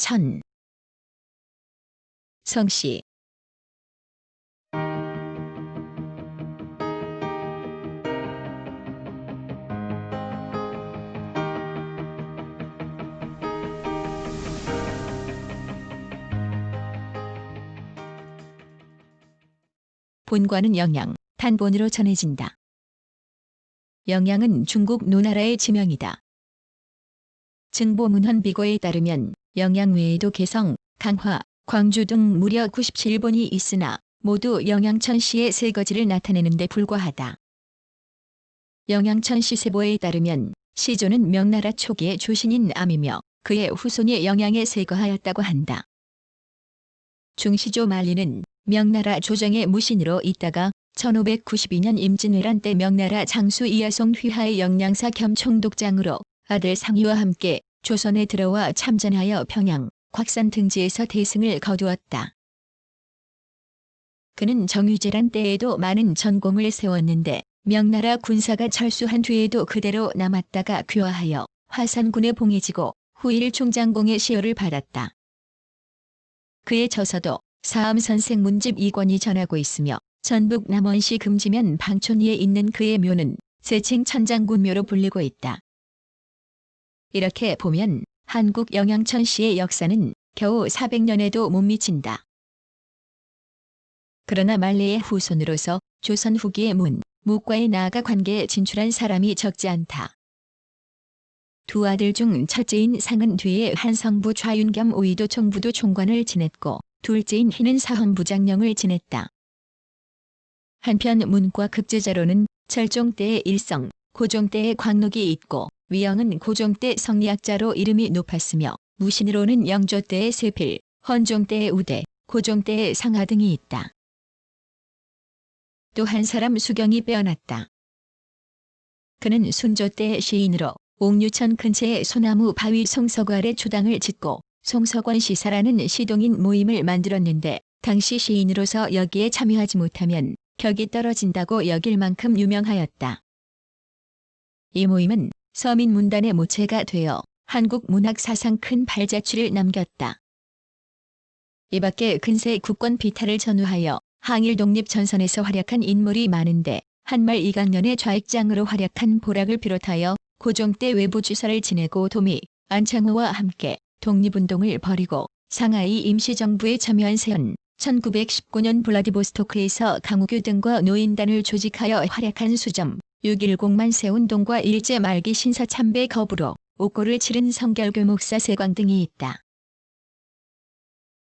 천 성씨 본과는 영양, 단본으로 전해진다. 영양은 중국 노나라의 지명이다. 증보문헌 비고에 따르면 영양 외에도 개성, 강화, 광주 등 무려 97본이 있으나 모두 영양천 씨의 세거지를 나타내는 데 불과하다. 영양천 씨 세보에 따르면 시조는 명나라 초기의 조신인 암이며 그의 후손이 영양에 세거하였다고 한다. 중시조 만리는 명나라 조정의 무신으로 있다가 1592년 임진왜란 때 명나라 장수 이하송 휘하의 영양사 겸 총독장으로 아들 상희와 함께 조선에 들어와 참전하여 평양, 곽산 등지에서 대승을 거두었다. 그는 정유재란 때에도 많은 전공을 세웠는데 명나라 군사가 철수한 뒤에도 그대로 남았다가 귀화하여 화산군에 봉해지고 후일 총장공의 시효를 받았다. 그의 저서도 사암선생 문집 2권이 전하고 있으며 전북 남원시 금지면 방촌리에 있는 그의 묘는 세칭 천장군묘로 불리고 있다. 이렇게 보면 한국 영양천 씨의 역사는 겨우 400년에도 못 미친다. 그러나 말레의 후손으로서 조선 후기의 문, 묵과의 나아가 관계에 진출한 사람이 적지 않다. 두 아들 중 첫째인 상은 뒤에 한성부 좌윤 겸 오이도 총부도 총관을 지냈고 둘째인 희는 사헌부장령을 지냈다. 한편 문과 급제자로는 철종 때의 일성, 고종 때의 광록이 있고 위영은 고종 때 성리학자로 이름이 높았으며 무신으로는 영조 때의 세필, 헌종 때의 우대, 고종 때의 상하 등이 있다. 또 한 사람 수경이 빼어났다. 그는 순조 때의 시인으로 옥류천 근처의 소나무 바위 아래 초당을 짓고 송석원 시사라는 시동인 모임을 만들었는데 당시 시인으로서 여기에 참여하지 못하면 격이 떨어진다고 여길 만큼 유명하였다. 이 모임은 서민 문단의 모체가 되어 한국 문학 사상 큰 발자취를 남겼다. 이 밖에 근세 국권 비탈을 전후하여 항일 독립 전선에서 활약한 인물이 많은데 한말 이강년의 좌익장으로 활약한 보락을 비롯하여 고종 때 외부 주사를 지내고 도미, 안창호와 함께 독립운동을 벌이고 상하이 임시정부에 참여한 세연, 1919년 블라디보스토크에서 강우규 등과 노인단을 조직하여 활약한 수점, 6.10만 세운동과 일제 말기 신사 참배 거부로 옥고를 치른 성결교 목사 세광 등이 있다.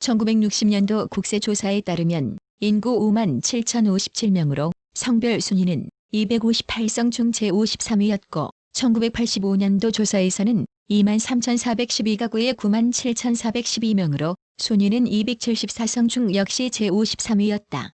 1960년도 국세조사에 따르면 인구 5만 7,057명으로 성별 순위는 258성 중 제53위였고 1985년도 조사에서는 2만 3,412가구의 9만 7,412명으로 순위는 274성 중 역시 제53위였다.